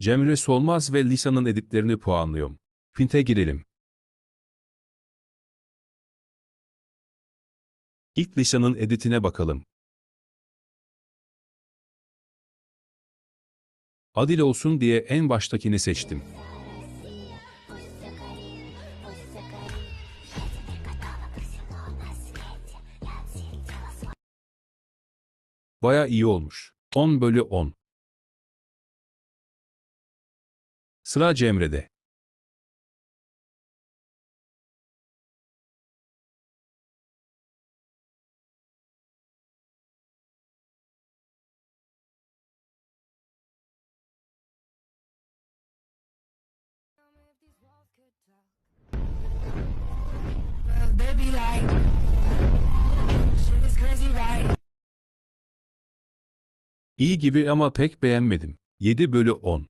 Cemre Solmaz ve Lisa'nın editlerini puanlıyorum. Fint'e girelim. İlk Lisa'nın editine bakalım. Adil olsun diye en baştakini seçtim. Baya iyi olmuş. 10 bölü 10. crazy, right? İyi gibi ama pek beğenmedim. 7 bölü 10.